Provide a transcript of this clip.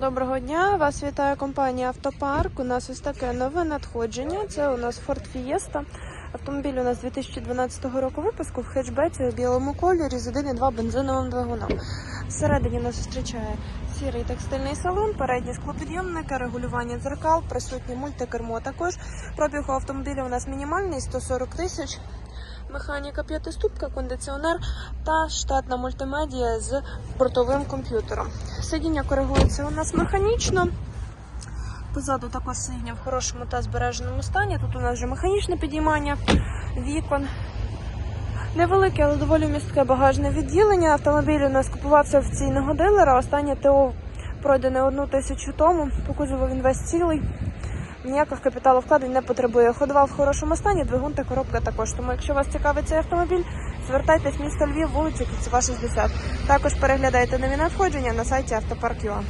Доброго дня, вас вітає компанія Автопарк. У нас ось таке нове надходження. Це у нас Ford Fiesta. Автомобіль у нас 2012 року випуску в хетчбеці у білому кольорі з 1,2 бензиновим двигуном. Всередині нас зустрічає сірий текстильний салон, передні склопідйомники, регулювання дзеркал, присутнє мультикермо. Також пробіг у автомобіля у нас мінімальний 140 тисяч. Механіка п'ятиступка, кондиціонер та штатна мультимедія з бортовим комп'ютером. Сидіння коригується у нас механічно. Позаду також сидіння в хорошому та збереженому стані. Тут у нас вже механічне підіймання вікон. Невелике, але доволі містке багажне відділення. Автомобіль у нас купувався офіційного дилера. Останнє ТО пройдене одну тисячу тому. По кузову він весь цілий. Ніяких капіталовкладень не потребує. Ходова в хорошому стані, двигун та коробка також. Тому, якщо вас цікавить цей автомобіль, звертайтесь в місто Львів, вулиця Кіцева, 60. Також переглядайте нові надходження на сайті Автопарк.ua.